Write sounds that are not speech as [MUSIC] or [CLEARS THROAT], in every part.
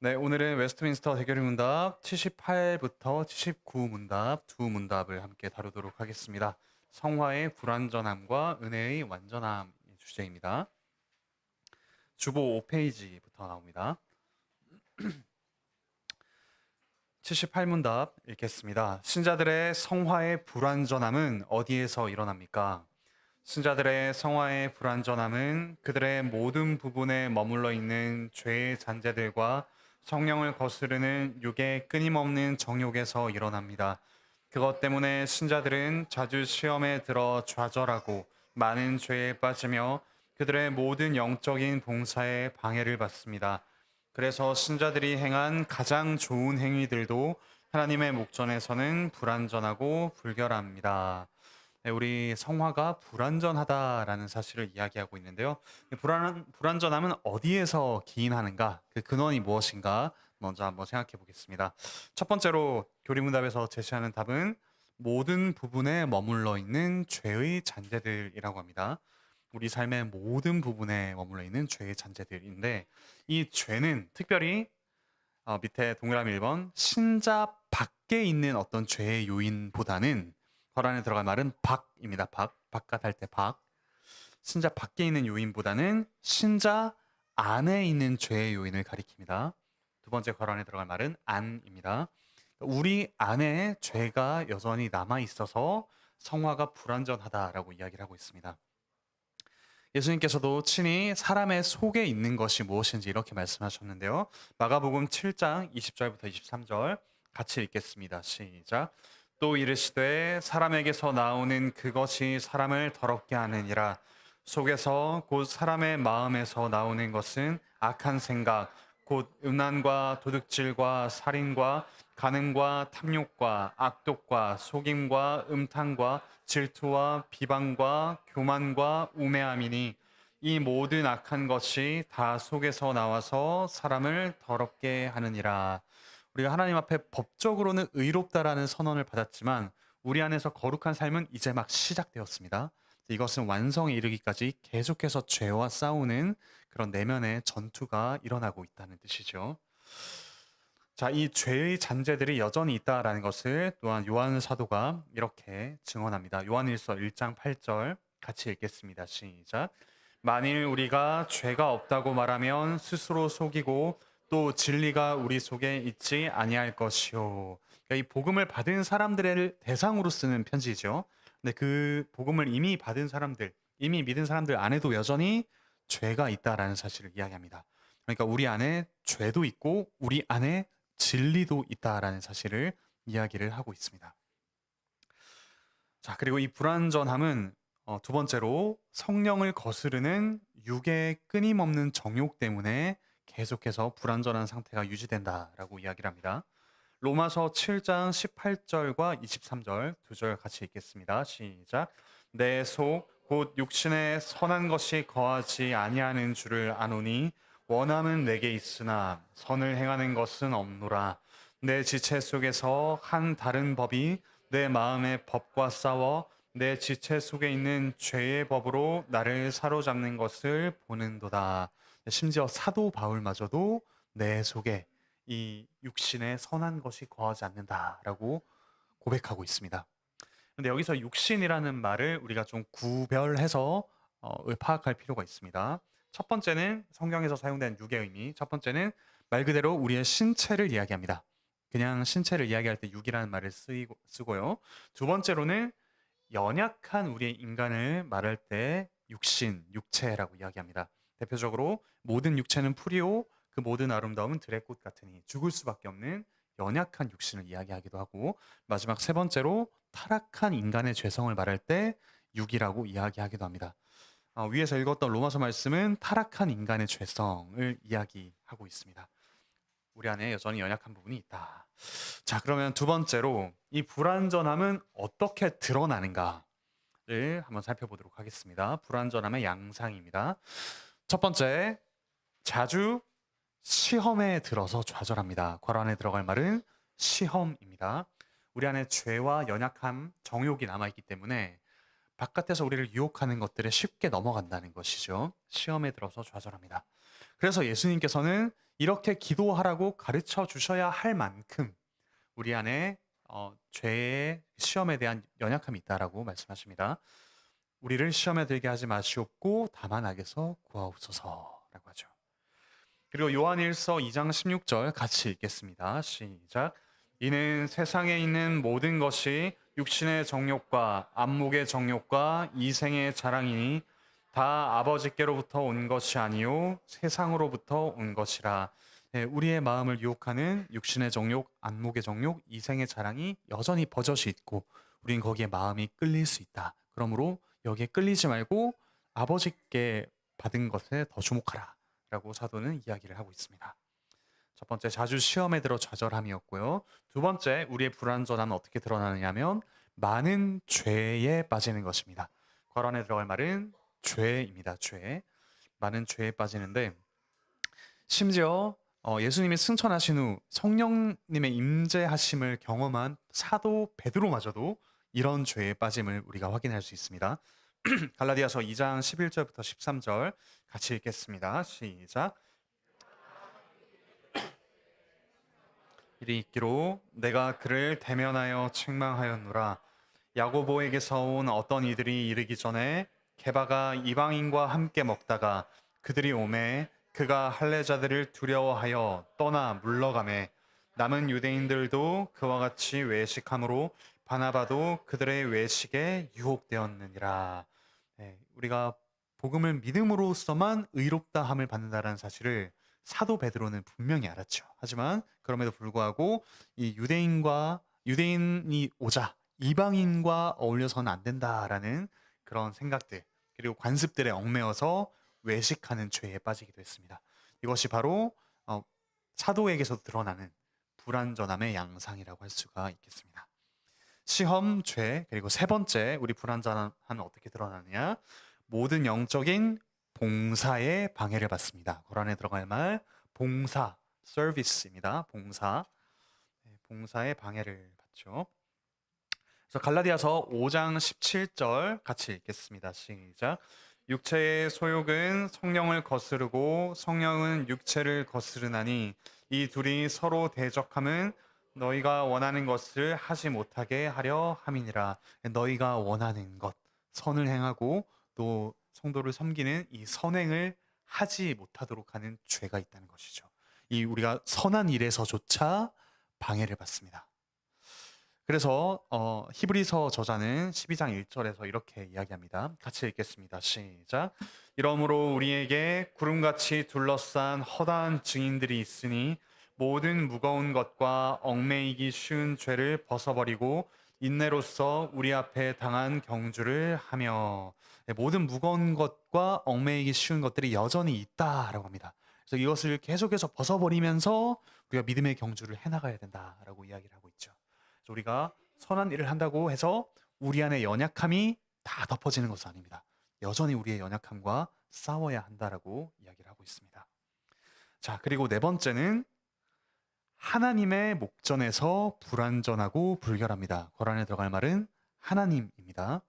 네, 오늘은 웨스트민스터 대결의 문답 78부터 79 문답 두 문답을 함께 다루도록 하겠습니다. 성화의 불완전함과 은혜의 완전함 주제입니다. 주보 5페이지부터 나옵니다. [CLEARS THROAT] 78문답 읽겠습니다. 신자들의 성화의 불완전함은 어디에서 일어납니까? 신자들의 성화의 불완전함은 그들의 모든 부분에 머물러 있는 죄의 잔재들과 성령을 거스르는 육의 끊임없는 정욕에서 일어납니다. 그것 때문에 신자들은 자주 시험에 들어 좌절하고 많은 죄에 빠지며 그들의 모든 영적인 봉사에 방해를 받습니다. 그래서 신자들이 행한 가장 좋은 행위들도 하나님의 목전에서는 불완전하고 불결합니다. 네, 우리 성화가 불완전하다라는 사실을 이야기하고 있는데요. 불안, 불완전함은 어디에서 기인하는가? 그 근원이 무엇인가? 먼저 한번 생각해 보겠습니다. 첫 번째로 교리문답에서 제시하는 답은 모든 부분에 머물러 있는 죄의 잔재들이라고 합니다. 우리 삶의 모든 부분에 머물러 있는 죄의 잔재들인데 이 죄는 특별히 어, 밑에 동그라미 1번 신자 밖에 있는 어떤 죄의 요인보다는 거란에 들어갈 말은 밖입니다. 밖. 바깥 할 때 밖. 신자 밖에 있는 요인보다는 신자 안에 있는 죄의 요인을 가리킵니다. 두 번째 거란에 들어갈 말은 안입니다. 우리 안에 죄가 여전히 남아 있어서 성화가 불완전하다라고 이야기를 하고 있습니다. 예수님께서도 친히 사람의 속에 있는 것이 무엇인지 이렇게 말씀하셨는데요. 마가복음 7장 20절부터 23절 같이 읽겠습니다. 시작. 또 이르시되 사람에게서 나오는 그것이 사람을 더럽게 하느니라 속에서 곧 사람의 마음에서 나오는 것은 악한 생각 곧 음란과 도둑질과 살인과 가능과 탐욕과 악독과 속임과 음탕과 질투와 비방과 교만과 우매함이니 이 모든 악한 것이 다 속에서 나와서 사람을 더럽게 하느니라. 우리가 하나님 앞에 법적으로는 의롭다라는 선언을 받았지만 우리 안에서 거룩한 삶은 이제 막 시작되었습니다. 이것은 완성에 이르기까지 계속해서 죄와 싸우는 그런 내면의 전투가 일어나고 있다는 뜻이죠. 자, 이 죄의 잔재들이 여전히 있다라는 것을 또한 요한 사도가 이렇게 증언합니다. 요한일서 1장 8절 같이 읽겠습니다. 시작. 만일 우리가 죄가 없다고 말하면 스스로 속이고 또 진리가 우리 속에 있지 아니할 것이요. 그러니까 이 복음을 받은 사람들을 대상으로 쓰는 편지죠. 근데 그 복음을 이미 받은 사람들, 이미 믿은 사람들 안에도 여전히 죄가 있다라는 사실을 이야기합니다. 그러니까 우리 안에 죄도 있고 우리 안에 진리도 있다라는 사실을 이야기를 하고 있습니다. 자, 그리고 이 불완전함은 어, 두 번째로 성령을 거스르는 육의 끊임없는 정욕 때문에 계속해서 불완전한 상태가 유지된다라고 이야기를 합니다. 로마서 7장 18절과 23절 두 절 같이 읽겠습니다. 시작. 내 속 곧 육신에 선한 것이 거하지 아니하는 줄을 아노니 원함은 내게 있으나 선을 행하는 것은 없노라. 내 지체 속에서 한 다른 법이 내 마음의 법과 싸워 내 지체 속에 있는 죄의 법으로 나를 사로잡는 것을 보는도다. 심지어 사도 바울마저도 내 속에 이 육신의 선한 것이 거하지 않는다라고 고백하고 있습니다. 근데 여기서 육신이라는 말을 우리가 좀 구별해서 어, 파악할 필요가 있습니다. 첫 번째는 성경에서 사용된 육의 의미. 첫 번째는 말 그대로 우리의 신체를 이야기합니다. 그냥 신체를 이야기할 때 육이라는 말을 쓰이고, 쓰고요. 두 번째로는 연약한 우리의 인간을 말할 때 육신, 육체라고 이야기합니다. 대표적으로 모든 육체는 풀이요 그 모든 아름다움은 들의 꽃 같으니 죽을 수밖에 없는 연약한 육신을 이야기하기도 하고 마지막 세 번째로 타락한 인간의 죄성을 말할 때 육이라고 이야기하기도 합니다. 어, 위에서 읽었던 로마서 말씀은 타락한 인간의 죄성을 이야기하고 있습니다. 우리 안에 여전히 연약한 부분이 있다. 자, 그러면 두 번째로 이 불완전함은 어떻게 드러나는가를 한번 살펴보도록 하겠습니다. 불완전함의 양상입니다. 첫 번째, 자주 시험에 들어서 좌절합니다. 괄안에 들어갈 말은 시험입니다. 우리 안에 죄와 연약함, 정욕이 남아있기 때문에 바깥에서 우리를 유혹하는 것들에 쉽게 넘어간다는 것이죠. 시험에 들어서 좌절합니다. 그래서 예수님께서는 이렇게 기도하라고 가르쳐 주셔야 할 만큼 우리 안에 어, 죄의 시험에 대한 연약함이 있다라고 말씀하십니다. 우리를 시험에 들게 하지 마시옵고 다만 악에서 구하옵소서라고 하죠. 그리고 요한일서 2장 16절 같이 읽겠습니다. 시작. 이는 세상에 있는 모든 것이 육신의 정욕과 안목의 정욕과 이생의 자랑이니 다 아버지께로부터 온 것이 아니요 세상으로부터 온 것이라. 네, 우리의 마음을 유혹하는 육신의 정욕, 안목의 정욕, 이생의 자랑이 여전히 버젓이 있고 우린 거기에 마음이 끌릴 수 있다. 그러므로 여기에 끌리지 말고 아버지께 받은 것에 더 주목하라. 라고 사도는 이야기를 하고 있습니다. 첫 번째, 자주 시험에 들어 좌절함이었고요. 두 번째, 우리의 불완전함은 어떻게 드러나느냐면 많은 죄에 빠지는 것입니다. 거란에 들어갈 말은 죄입니다. 죄. 많은 죄에 빠지는데 심지어 어, 예수님이 승천하신 후 성령님의 임재하심을 경험한 사도 베드로마저도 이런 죄에 빠짐을 우리가 확인할 수 있습니다. [CLEARS THROAT] 갈라디아서 2장 11절부터 13절 같이 읽겠습니다. 시작. [CLEARS THROAT] 이리 있기로 내가 그를 대면하여 책망하였노라. 야고보에게서 온 어떤 이들이 이르기 전에 게바가 이방인과 함께 먹다가 그들이 오매 그가 할례자들을 두려워하여 떠나 물러가매 남은 유대인들도 그와 같이 외식함으로 바나바도 그들의 외식에 유혹되었느니라. 네, 우리가 복음을 믿음으로써만 의롭다함을 받는다라는 사실을 사도 베드로는 분명히 알았죠. 하지만 그럼에도 불구하고 이 유대인과 유대인이 오자 이방인과 어울려서는 안 된다라는 그런 생각들 그리고 관습들에 얽매여서 외식하는 죄에 빠지기도 했습니다. 이것이 바로 어, 사도에게서 드러나는 불완전함의 양상이라고 할 수가 있겠습니다. 시험, 죄, 그리고 세 번째 우리 불완전함은 어떻게 드러나느냐? 모든 영적인 봉사에 방해를 받습니다. 고란에 들어갈 말 봉사, 서비스입니다. 봉사, 네, 봉사에 방해를 받죠. 그래서 갈라디아서 5장 17절 같이 읽겠습니다. 시작. 육체의 소욕은 성령을 거스르고 성령은 육체를 거스르나니 이 둘이 서로 대적함은 너희가 원하는 것을 하지 못하게 하려 함이니라. 너희가 원하는 것, 선을 행하고 또 성도를 섬기는 이 선행을 하지 못하도록 하는 죄가 있다는 것이죠. 이 우리가 선한 일에서조차 방해를 받습니다. 그래서 어, 히브리서 저자는 12장 1절에서 이렇게 이야기합니다. 같이 읽겠습니다. 시작. 이러므로 우리에게 구름같이 둘러싼 허다한 증인들이 있으니 모든 무거운 것과 얽매이기 쉬운 죄를 벗어버리고 인내로서 우리 앞에 당한 경주를 하며 네, 모든 무거운 것과 얽매이기 쉬운 것들이 여전히 있다라고 합니다. 그래서 이것을 계속해서 벗어버리면서 우리가 믿음의 경주를 해나가야 된다라고 이야기를 하고 있죠. 그래서 우리가 선한 일을 한다고 해서 우리 안에 연약함이 다 덮어지는 것은 아닙니다. 여전히 우리의 연약함과 싸워야 한다라고 이야기를 하고 있습니다. 자, 그리고 네 번째는 하나님의 목전에서 불완전하고 불결합니다. 거란에 들어갈 말은 하나님입니다.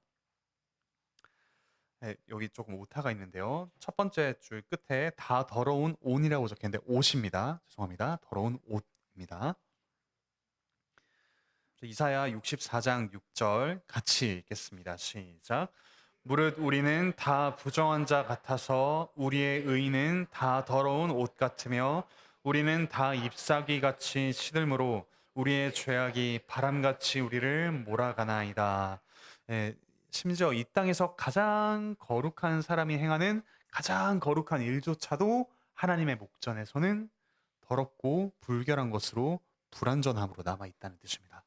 네, 여기 조금 오타가 있는데요. 첫 번째 줄 끝에 다 더러운 온이라고 적혔는데 옷입니다. 죄송합니다. 더러운 옷입니다. 이사야 64장 6절 같이 읽겠습니다. 시작. 무릇 우리는 다 부정한 자 같아서 우리의 의는 다 더러운 옷 같으며 우리는 다 잎사귀 같이 시들므로 우리의 죄악이 바람같이 우리를 몰아가나이다. 예, 심지어 이 땅에서 가장 거룩한 사람이 행하는 가장 거룩한 일조차도 하나님의 목전에서는 더럽고 불결한 것으로 불완전함으로 남아 있다는 뜻입니다.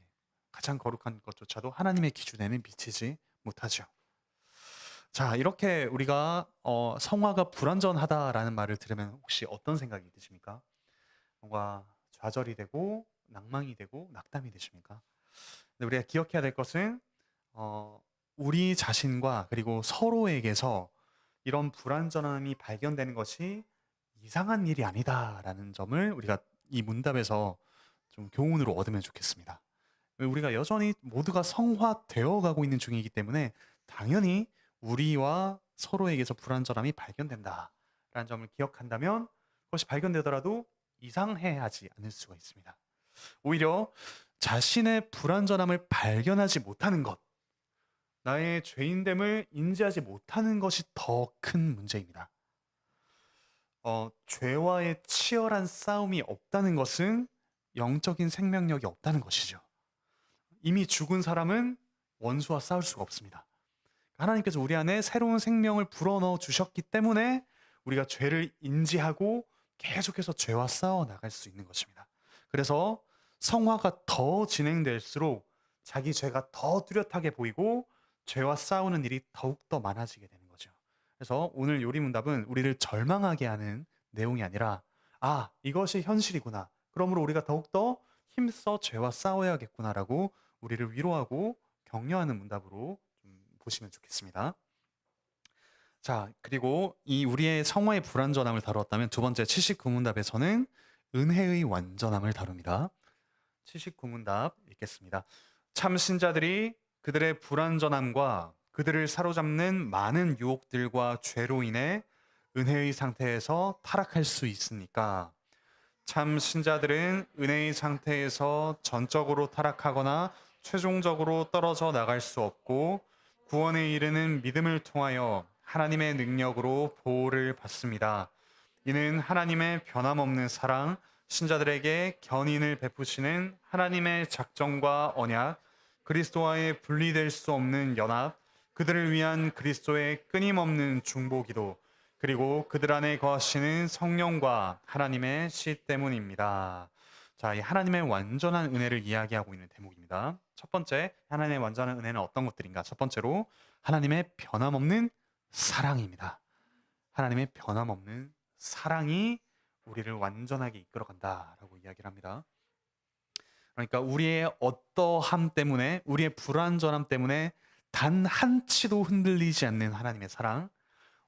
예, 가장 거룩한 것조차도 하나님의 기준에는 미치지 못하죠. 자, 이렇게 우리가 어, 성화가 불완전하다라는 말을 들으면 혹시 어떤 생각이 드십니까? 뭔가 좌절이 되고 낭망이 되고 낙담이 되십니까? 근데 우리가 기억해야 될 것은 어, 우리 자신과 그리고 서로에게서 이런 불완전함이 발견되는 것이 이상한 일이 아니다라는 점을 우리가 이 문답에서 좀 교훈으로 얻으면 좋겠습니다. 우리가 여전히 모두가 성화되어 가고 있는 중이기 때문에 당연히 우리와 서로에게서 불완전함이 발견된다라는 점을 기억한다면 그것이 발견되더라도 이상해하지 않을 수가 있습니다. 오히려 자신의 불완전함을 발견하지 못하는 것, 나의 죄인됨을 인지하지 못하는 것이 더 큰 문제입니다. 어, 죄와의 치열한 싸움이 없다는 것은 영적인 생명력이 없다는 것이죠. 이미 죽은 사람은 원수와 싸울 수가 없습니다. 하나님께서 우리 안에 새로운 생명을 불어넣어 주셨기 때문에 우리가 죄를 인지하고 계속해서 죄와 싸워 나갈 수 있는 것입니다. 그래서 성화가 더 진행될수록 자기 죄가 더 뚜렷하게 보이고 죄와 싸우는 일이 더욱더 많아지게 되는 거죠. 그래서 오늘 요리 문답은 우리를 절망하게 하는 내용이 아니라 아, 이것이 현실이구나. 그러므로 우리가 더욱더 힘써 죄와 싸워야겠구나라고 우리를 위로하고 격려하는 문답으로 좀 보시면 좋겠습니다. 자, 그리고 이 우리의 성화의 불완전함을 다루었다면 두 번째 79문답에서는 은혜의 완전함을 다룹니다. 79문답 읽겠습니다. 참 신자들이 그들의 불완전함과 그들을 사로잡는 많은 유혹들과 죄로 인해 은혜의 상태에서 타락할 수 있으니까 참 신자들은 은혜의 상태에서 전적으로 타락하거나 최종적으로 떨어져 나갈 수 없고 구원에 이르는 믿음을 통하여 하나님의 능력으로 보호를 받습니다. 이는 하나님의 변함없는 사랑, 신자들에게 견인을 베푸시는 하나님의 작정과 언약, 그리스도와의 분리될 수 없는 연합, 그들을 위한 그리스도의 끊임없는 중보기도, 그리고 그들 안에 거하시는 성령과 하나님의 시 때문입니다. 자, 이 하나님의 완전한 은혜를 이야기하고 있는 대목입니다. 첫 번째, 하나님의 완전한 은혜는 어떤 것들인가? 첫 번째로 하나님의 변함없는 사랑입니다. 하나님의 변함없는 사랑이 우리를 완전하게 이끌어간다라고 이야기를 합니다. 그러니까 우리의 어떠함 때문에 우리의 불완전함 때문에 단 한 치도 흔들리지 않는 하나님의 사랑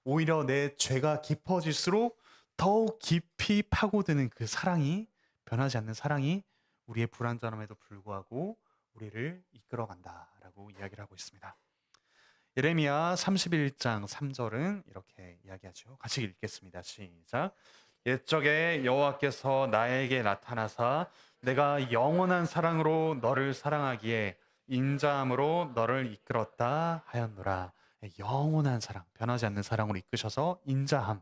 오히려 내 죄가 깊어질수록 더욱 깊이 파고드는 그 사랑이 변하지 않는 사랑이 우리의 불완전함에도 불구하고 우리를 이끌어간다라고 이야기를 하고 있습니다. 예레미야 31장 3절은 이렇게 이야기하죠. 같이 읽겠습니다. 시작. 옛적에 여호와께서 나에게 나타나사 내가 영원한 사랑으로 너를 사랑하기에 인자함으로 너를 이끌었다 하였노라. 영원한 사랑, 변하지 않는 사랑으로 이끄셔서 인자함,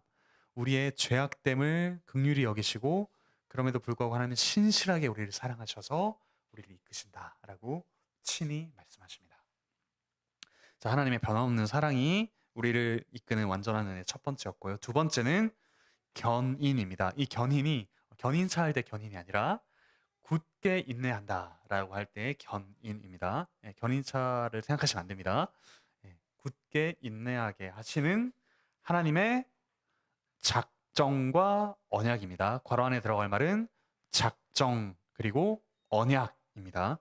우리의 죄악됨을 극률히 여기시고 그럼에도 불구하고 하나님은 신실하게 우리를 사랑하셔서 우리를 이끄신다라고 친히 말씀하십니다. 자, 하나님의 변함없는 사랑이 우리를 이끄는 완전한 은혜 첫 번째였고요. 두 번째는 견인입니다. 이 견인이 견인차 할 때 견인이 아니라 굳게 인내한다라고 할 때 견인입니다. 예, 견인차를 생각하시면 안 됩니다. 예, 굳게 인내하게 하시는 하나님의 작 정과 언약입니다. 괄호 안에 들어갈 말은 작정 그리고 언약입니다.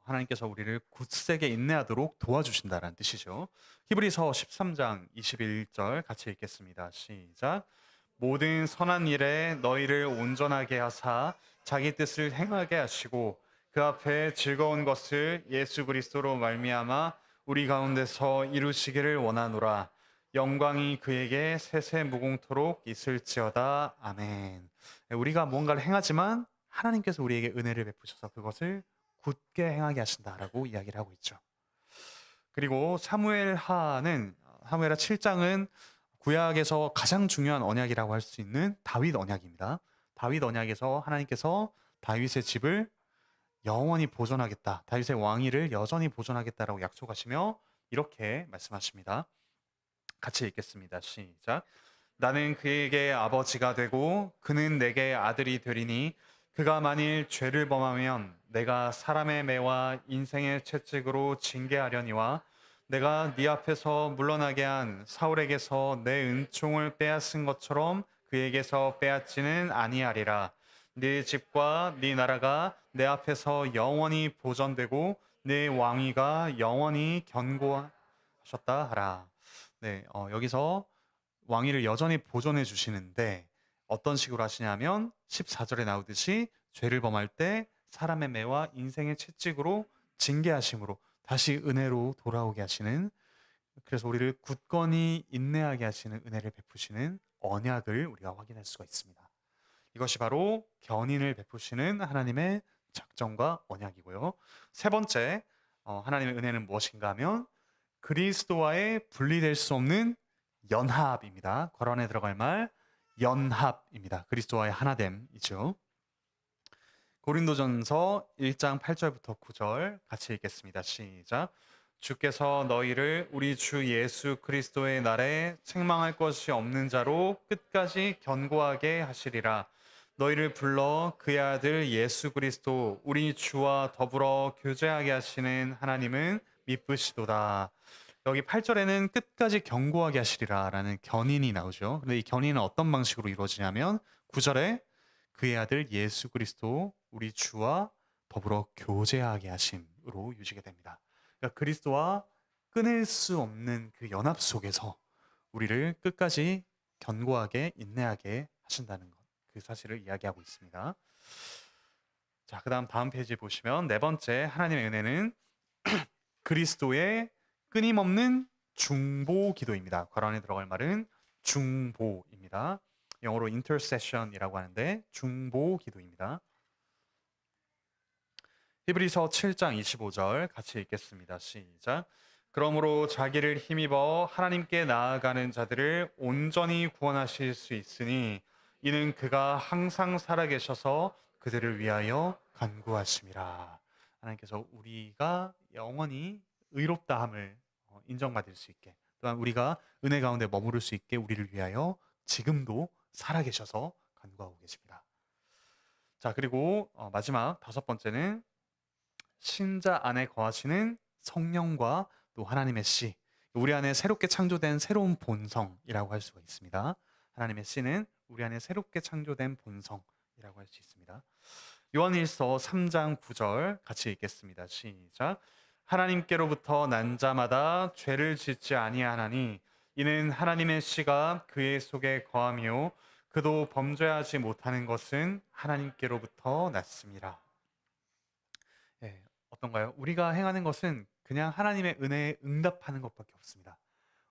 하나님께서 우리를 굳세게 인내하도록 도와주신다라는 뜻이죠. 히브리서 13장 21절 같이 읽겠습니다. 시작. 모든 선한 일에 너희를 온전하게 하사 자기 뜻을 행하게 하시고 그 앞에 즐거운 것을 예수 그리스도로 말미암아 우리 가운데서 이루시기를 원하노라. 영광이 그에게 세세 무공토록 있을지어다. 아멘. 우리가 뭔가를 행하지만 하나님께서 우리에게 은혜를 베푸셔서 그것을 굳게 행하게 하신다라고 이야기를 하고 있죠. 그리고 사무엘하는 사무엘하 7장은 구약에서 가장 중요한 언약이라고 할 수 있는 다윗 언약입니다. 다윗 언약에서 하나님께서 다윗의 집을 영원히 보존하겠다. 다윗의 왕위를 여전히 보존하겠다라고 약속하시며 이렇게 말씀하십니다. 같이 읽겠습니다. 시작. 나는 그에게 아버지가 되고 그는 내게 아들이 되리니 그가 만일 죄를 범하면 내가 사람의 매와 인생의 채찍으로 징계하려니와 내가 네 앞에서 물러나게 한 사울에게서 내 은총을 빼앗은 것처럼 그에게서 빼앗지는 아니하리라. 네 집과 네 나라가 내 앞에서 영원히 보존되고 네 왕위가 영원히 견고하셨다 하라. 네, 어, 여기서 왕위를 여전히 보존해 주시는데 어떤 식으로 하시냐면 14절에 나오듯이 죄를 범할 때 사람의 매와 인생의 채찍으로 징계하심으로 다시 은혜로 돌아오게 하시는 그래서 우리를 굳건히 인내하게 하시는 은혜를 베푸시는 언약을 우리가 확인할 수가 있습니다. 이것이 바로 견인을 베푸시는 하나님의 작정과 언약이고요. 세 번째, 어, 하나님의 은혜는 무엇인가 하면 그리스도와의 분리될 수 없는 연합입니다. 거란에 들어갈 말 연합입니다. 그리스도와의 하나됨이죠. 고린도전서 1장 8절부터 9절 같이 읽겠습니다. 시작. 주께서 너희를 우리 주 예수 그리스도의 날에 책망할 것이 없는 자로 끝까지 견고하게 하시리라. 너희를 불러 그의 아들 예수 그리스도 우리 주와 더불어 교제하게 하시는 하나님은 미쁘시도다. 여기 8절에는 끝까지 견고하게 하시리라 라는 견인이 나오죠. 근데 이 견인은 어떤 방식으로 이루어지냐면 9절에 그의 아들 예수 그리스도 우리 주와 더불어 교제하게 하심으로 유지게 됩니다. 그러니까 그리스도와 끊을 수 없는 그 연합 속에서 우리를 끝까지 견고하게 인내하게 하신다는 것. 그 사실을 이야기하고 있습니다. 자, 그다음 다음 페이지 보시면 네 번째 하나님의 은혜는 [CLEARS THROAT] 그리스도의 끊임없는 중보 기도입니다. 괄안에 들어갈 말은 중보입니다. 영어로 intercession이라고 하는데 중보 기도입니다. 히브리서 7장 25절 같이 읽겠습니다. 시작. 그러므로 자기를 힘입어 하나님께 나아가는 자들을 온전히 구원하실 수 있으니 이는 그가 항상 살아계셔서 그들을 위하여 간구하심이라. 하나님께서 우리가 영원히 의롭다함을 어, 인정받을 수 있게 또한 우리가 은혜 가운데 머무를 수 있게 우리를 위하여 지금도 살아계셔서 간구하고 계십니다. 자 그리고 어, 마지막 다섯 번째는 신자 안에 거하시는 성령과 또 하나님의 씨 우리 안에 새롭게 창조된 새로운 본성이라고 할 수가 있습니다. 하나님의 씨는 우리 안에 새롭게 창조된 본성이라고 할 수 있습니다. 요한일서 3장 9절 같이 읽겠습니다. 시작. 하나님께로부터 난 자마다 죄를 짓지 아니하나니 이는 하나님의 씨가 그의 속에 거하며 그도 범죄하지 못하는 것은 하나님께로부터 났습니다. 예, 어떤가요? 우리가 행하는 것은 그냥 하나님의 은혜에 응답하는 것밖에 없습니다.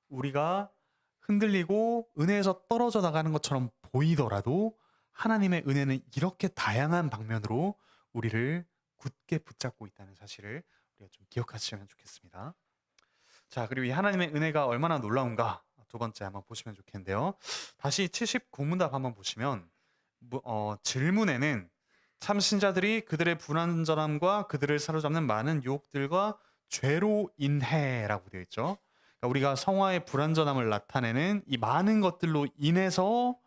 우리가 흔들리고 은혜에서 떨어져 나가는 것처럼 보이더라도 하나님의 은혜는 이렇게 다양한 방면으로 우리를 굳게 붙잡고 있다는 사실을 우리가 좀 기억하시면 좋겠습니다. 자, 그리고 이 하나님의 은혜가 얼마나 놀라운가 두 번째 한번 보시면 좋겠는데요. 다시 79문답 한번 보시면 어, 질문에는 참신자들이 그들의 불완전함과 그들을 사로잡는 많은 유혹들과 죄로 인해라고 되어 있죠. 그러니까 우리가 성화의 불완전함을 나타내는 이 많은 것들로 인해서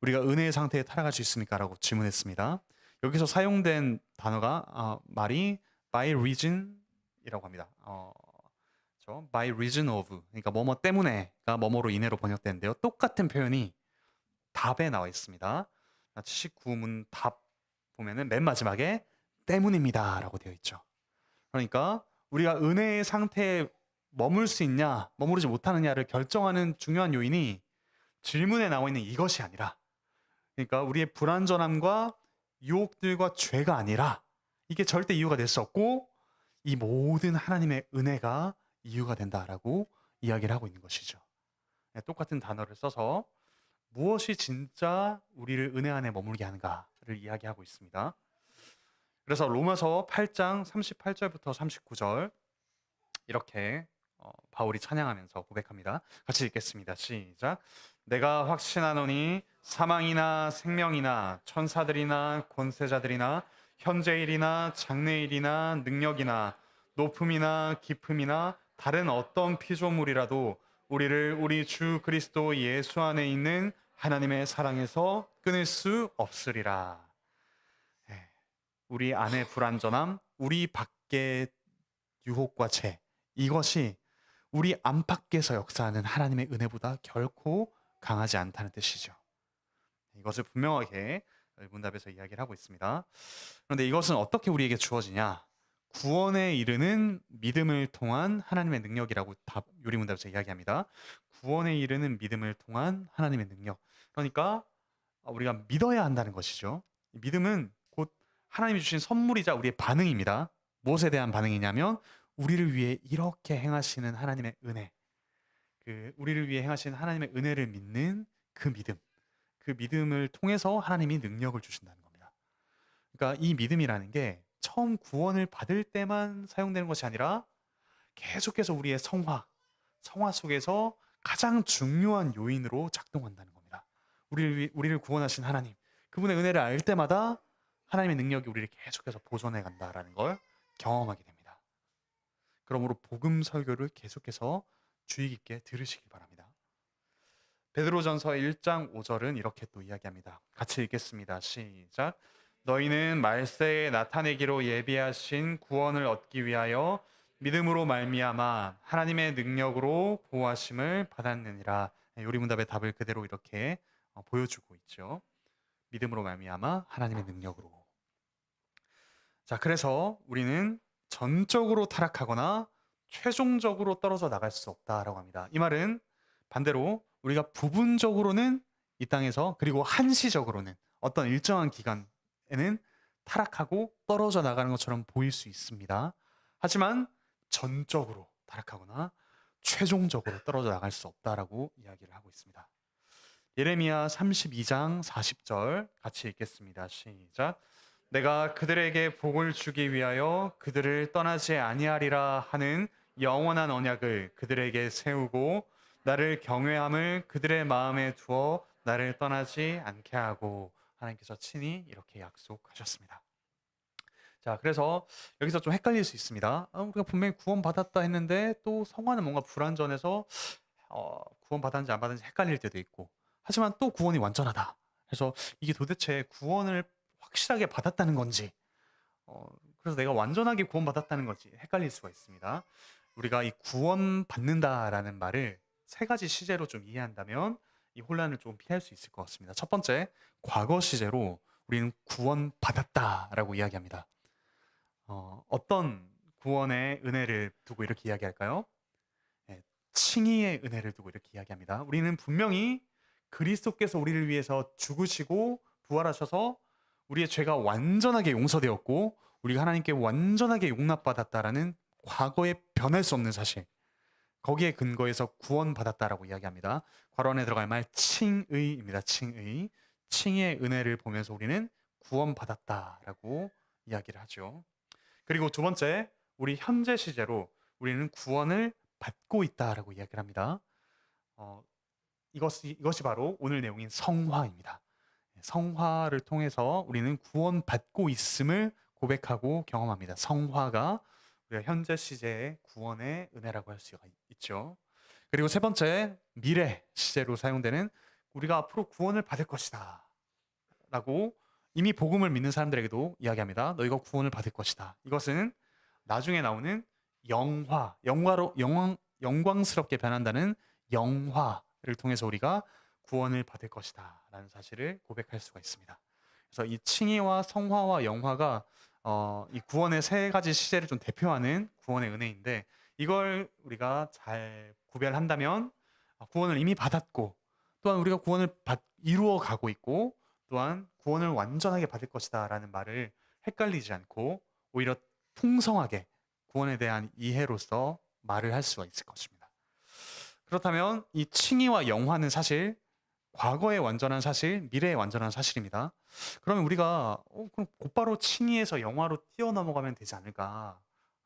우리가 은혜의 상태에 타락할 수 있습니까?라고 질문했습니다. 여기서 사용된 단어가 어, 말이 by reason이라고 합니다. 어, 저 by reason of 그러니까 뭐뭐 때문에가 뭐뭐로 인해로 번역되는데요. 똑같은 표현이 답에 나와 있습니다. 79문 답 보면은 맨 마지막에 때문입니다라고 되어 있죠. 그러니까 우리가 은혜의 상태에 머물 수 있냐, 머무르지 못하느냐를 결정하는 중요한 요인이 질문에 나와 있는 이것이 아니라, 그러니까 우리의 불완전함과 유혹들과 죄가 아니라, 이게 절대 이유가 될 수 없고, 이 모든 하나님의 은혜가 이유가 된다라고 이야기를 하고 있는 것이죠. 네, 똑같은 단어를 써서 무엇이 진짜 우리를 은혜 안에 머물게 하는가를 이야기하고 있습니다. 그래서 로마서 8장 38절부터 39절 이렇게 어, 바울이 찬양하면서 고백합니다. 같이 읽겠습니다. 시작. 내가 확신하노니 사망이나 생명이나 천사들이나 권세자들이나 현재일이나 장래일이나 능력이나 높음이나 깊음이나 다른 어떤 피조물이라도 우리를 우리 주 그리스도 예수 안에 있는 하나님의 사랑에서 끊을 수 없으리라. 예, 우리 안의 불완전함, 우리 밖의 유혹과 죄, 이것이 우리 안팎에서 역사하는 하나님의 은혜보다 결코 강하지 않다는 뜻이죠. 이것을 분명하게 문답에서 이야기를 하고 있습니다. 그런데 이것은 어떻게 우리에게 주어지냐? 구원에 이르는 믿음을 통한 하나님의 능력이라고 답 요리문답에서 이야기합니다. 구원에 이르는 믿음을 통한 하나님의 능력. 그러니까 우리가 믿어야 한다는 것이죠. 믿음은 곧 하나님이 주신 선물이자 우리의 반응입니다. 무엇에 대한 반응이냐면 우리를 위해 이렇게 행하시는 하나님의 은혜, 그 우리를 위해 행하신 하나님의 은혜를 믿는 그 믿음, 그 믿음을 통해서 하나님이 능력을 주신다는 겁니다. 그러니까 이 믿음이라는 게 처음 구원을 받을 때만 사용되는 것이 아니라 계속해서 우리의 성화, 성화 속에서 가장 중요한 요인으로 작동한다는 겁니다. 우리를 우리를 구원하신 하나님, 그분의 은혜를 알 때마다 하나님의 능력이 우리를 계속해서 보존해 간다라는 걸 경험하게 됩니다. 그러므로 복음 설교를 계속해서 주의 깊게 들으시기 바랍니다. 베드로전서 1장 5절은 이렇게 또 이야기합니다. 같이 읽겠습니다. 시작. 너희는 말세에 나타내기로 예비하신 구원을 얻기 위하여 믿음으로 말미암아 하나님의 능력으로 보호하심을 받았느니라. 네, 요리문답의 답을 그대로 이렇게 어, 보여주고 있죠. 믿음으로 말미암아 하나님의 능력으로. 자, 그래서 우리는 전적으로 타락하거나 최종적으로 떨어져 나갈 수 없다라고 합니다. 이 말은 반대로 우리가 부분적으로는 이 땅에서 그리고 한시적으로는 어떤 일정한 기간에는 타락하고 떨어져 나가는 것처럼 보일 수 있습니다. 하지만 전적으로 타락하거나 최종적으로 떨어져 나갈 수 없다라고 이야기를 하고 있습니다. 예레미야 32장 40절 같이 읽겠습니다. 시작. 내가 그들에게 복을 주기 위하여 그들을 떠나지 아니하리라 하는 영원한 언약을 그들에게 세우고 나를 경외함을 그들의 마음에 두어 나를 떠나지 않게 하고 하나님께서 친히 이렇게 약속하셨습니다. 자, 그래서 여기서 좀 헷갈릴 수 있습니다. 아, 우리가 분명히 구원받았다 했는데 또 성화는 뭔가 불완전해서 어, 구원받았는지 안 받았는지 헷갈릴 때도 있고 하지만 또 구원이 완전하다. 그래서 이게 도대체 구원을 확실하게 받았다는 건지 어, 그래서 내가 완전하게 구원받았다는 건지 헷갈릴 수가 있습니다. 우리가 이 구원받는다라는 말을 세 가지 시제로 좀 이해한다면 이 혼란을 좀 피할 수 있을 것 같습니다. 첫 번째, 과거 시제로 우리는 구원받았다라고 이야기합니다. 어, 어떤 구원의 은혜를 두고 이렇게 이야기할까요? 네, 칭의의 은혜를 두고 이렇게 이야기합니다. 우리는 분명히 그리스도께서 우리를 위해서 죽으시고 부활하셔서 우리의 죄가 완전하게 용서되었고 우리가 하나님께 완전하게 용납받았다라는 과거에 변할 수 없는 사실 거기에 근거해서 구원받았다라고 이야기합니다. 괄호 안에 들어갈 말 칭의입니다. 칭의 칭의 은혜를 보면서 우리는 구원받았다라고 이야기를 하죠. 그리고 두 번째, 우리 현재 시제로 우리는 구원을 받고 있다라고 이야기를 합니다. 어, 이것이, 이것이 바로 오늘 내용인 성화입니다. 성화를 통해서 우리는 구원받고 있음을 고백하고 경험합니다. 성화가 우리가 현재 시제의 구원의 은혜라고 할 수가 있죠. 그리고 세 번째, 미래 시제로 사용되는 우리가 앞으로 구원을 받을 것이다. 라고 이미 복음을 믿는 사람들에게도 이야기합니다. 너희가 구원을 받을 것이다. 이것은 나중에 나오는 영화, 영화로 영광 영광스럽게 변한다는 영화를 통해서 우리가 구원을 받을 것이다 라는 사실을 고백할 수가 있습니다. 그래서 이 칭의와 성화와 영화가 어, 이 구원의 세 가지 시제를 좀 대표하는 구원의 은혜인데 이걸 우리가 잘 구별한다면 구원을 이미 받았고 또한 우리가 구원을 받, 이루어 가고 있고 또한 구원을 완전하게 받을 것이다라는 말을 헷갈리지 않고 오히려 풍성하게 구원에 대한 이해로서 말을 할 수가 있을 것입니다. 그렇다면 이 칭의와 영화는 사실 과거의 완전한 사실, 미래의 완전한 사실입니다. 그러면 우리가 어, 그럼 곧바로 칭의에서 영화로 뛰어넘어가면 되지 않을까?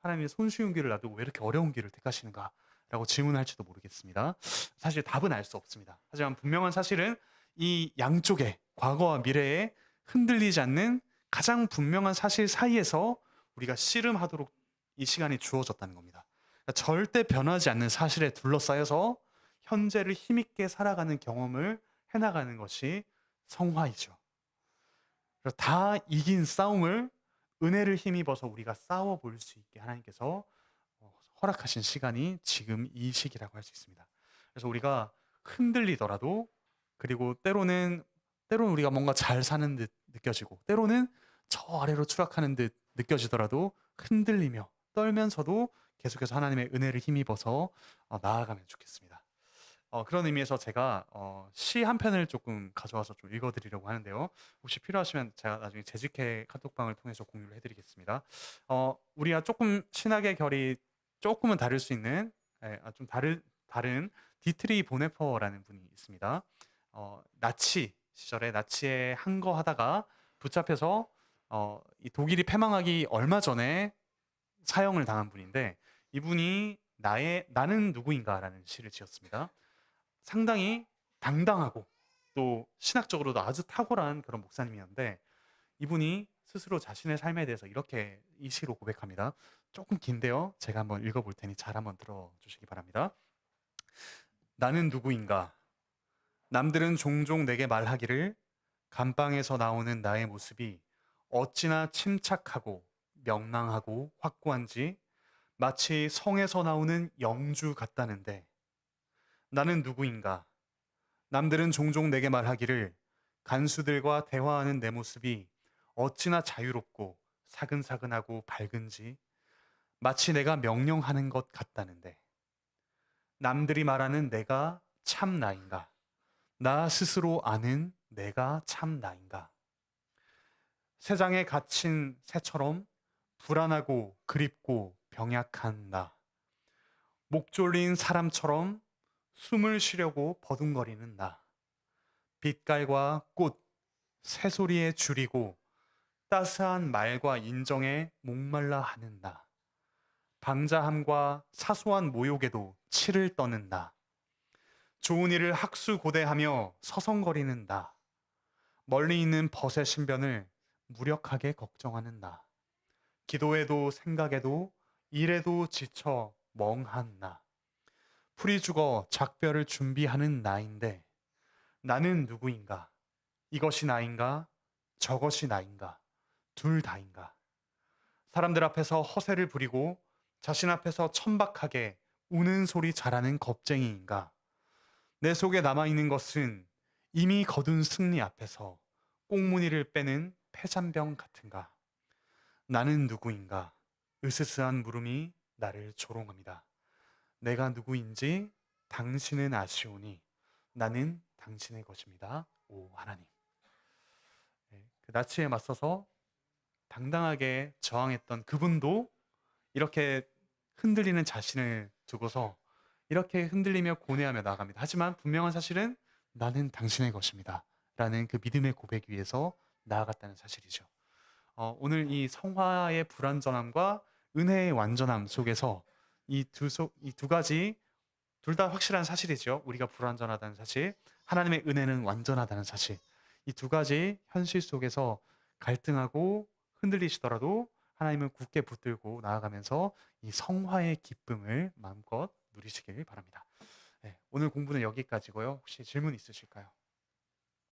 하나님의 손쉬운 길을 놔두고 왜 이렇게 어려운 길을 택하시는가? 라고 질문할지도 모르겠습니다. 사실 답은 알 수 없습니다. 하지만 분명한 사실은 이 양쪽에 과거와 미래에 흔들리지 않는 가장 분명한 사실 사이에서 우리가 씨름하도록 이 시간이 주어졌다는 겁니다. 그러니까 절대 변하지 않는 사실에 둘러싸여서 현재를 힘있게 살아가는 경험을 해나가는 것이 성화이죠. 다 이긴 싸움을 은혜를 힘입어서 우리가 싸워 볼 수 있게 하나님께서 어, 허락하신 시간이 지금 이 시기라고 할 수 있습니다. 그래서 우리가 흔들리더라도 그리고 때로는 때로는 우리가 뭔가 잘 사는 듯 느껴지고 때로는 저 아래로 추락하는 듯 느껴지더라도 흔들리며 떨면서도 계속해서 하나님의 은혜를 힘입어서 어, 나아가면 좋겠습니다. 어, 그런 의미에서 제가 어, 시 한 편을 조금 가져와서 좀 읽어드리려고 하는데요. 혹시 필요하시면 제가 나중에 재직회 카톡방을 통해서 공유를 해드리겠습니다. 어, 우리가 조금 신학의 결이 조금은 다를 수 있는 예, 아, 좀 다른 다른 디트리 보네퍼라는 분이 있습니다. 어, 나치 시절에 나치에 항거하다가 붙잡혀서 어, 이 독일이 패망하기 얼마 전에 사형을 당한 분인데 이분이 나의 나는 누구인가라는 시를 지었습니다. 상당히 당당하고 또 신학적으로도 아주 탁월한 그런 목사님이었는데 이분이 스스로 자신의 삶에 대해서 이렇게 이 시로 고백합니다. 조금 긴데요. 제가 한번 읽어볼 테니 잘 한번 들어주시기 바랍니다. 나는 누구인가? 남들은 종종 내게 말하기를 감방에서 나오는 나의 모습이 어찌나 침착하고 명랑하고 확고한지 마치 성에서 나오는 영주 같다는데 나는 누구인가? 남들은 종종 내게 말하기를 간수들과 대화하는 내 모습이 어찌나 자유롭고 사근사근하고 밝은지 마치 내가 명령하는 것 같다는데 남들이 말하는 내가 참 나인가? 나 스스로 아는 내가 참 나인가? 새장에 갇힌 새처럼 불안하고 그립고 병약한 나. 목 졸린 사람처럼 숨을 쉬려고 버둥거리는 나. 빛깔과 꽃, 새소리에 줄이고 따스한 말과 인정에 목말라 하는 나. 방자함과 사소한 모욕에도 치를 떠는 나. 좋은 일을 학수고대하며 서성거리는 나. 멀리 있는 벗의 신변을 무력하게 걱정하는 나. 기도에도 생각에도 일에도 지쳐 멍한 나. 풀이 죽어 작별을 준비하는 나인데 나는 누구인가? 이것이 나인가? 저것이 나인가? 둘 다인가? 사람들 앞에서 허세를 부리고 자신 앞에서 천박하게 우는 소리 잘하는 겁쟁이인가? 내 속에 남아있는 것은 이미 거둔 승리 앞에서 꽁무니를 빼는 폐잔병 같은가? 나는 누구인가? 으스스한 물음이 나를 조롱합니다. 내가 누구인지 당신은 아시오니 나는 당신의 것입니다. 오 하나님. 네, 그 나치에 맞서서 당당하게 저항했던 그분도 이렇게 흔들리는 자신을 두고서 이렇게 흔들리며 고뇌하며 나갑니다. 하지만 분명한 사실은 나는 당신의 것입니다. 라는 그 믿음의 고백 위에서 나아갔다는 사실이죠. 어, 오늘 이 성화의 불완전함과 은혜의 완전함 속에서 이두이두 가지 둘 다 확실한 사실이죠. 우리가 불완전하다는 사실, 하나님의 은혜는 완전하다는 사실. 이 두 가지 현실 속에서 갈등하고 흔들리시더라도 하나님은 굳게 붙들고 나아가면서 이 성화의 기쁨을 마음껏 누리시길 바랍니다. 네, 오늘 공부는 여기까지고요. 혹시 질문 있으실까요?